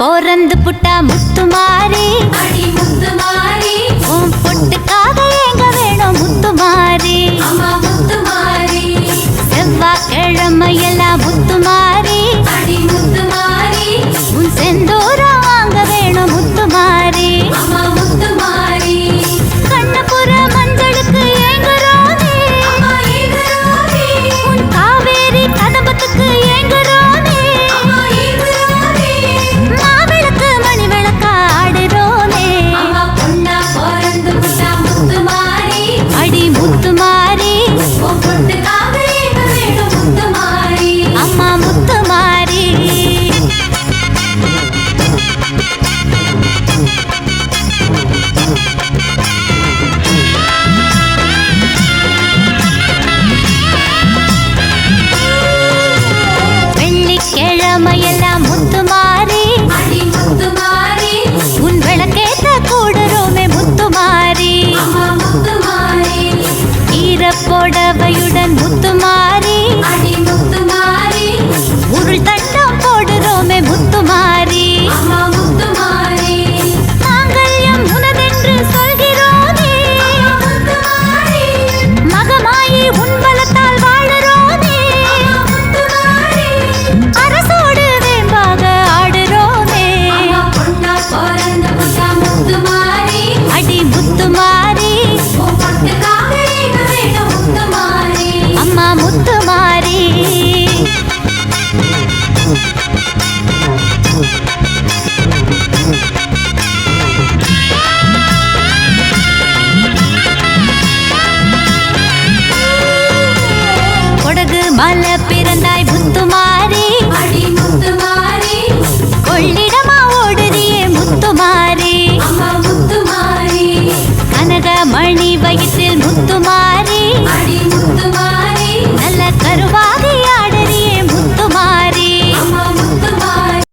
பிறந்து புட்டா முத்துமாரி. வெள்ளிக்கிழமையெல்லாம் முத்துமாரி மல பிறந்தாய் முத்துமாரி. முத்துமாரி. கொள்ளிடமா ஓடுறியே முத்துமாரி. முத்துமாரி. மணி வயிற்றில் முத்துமாரி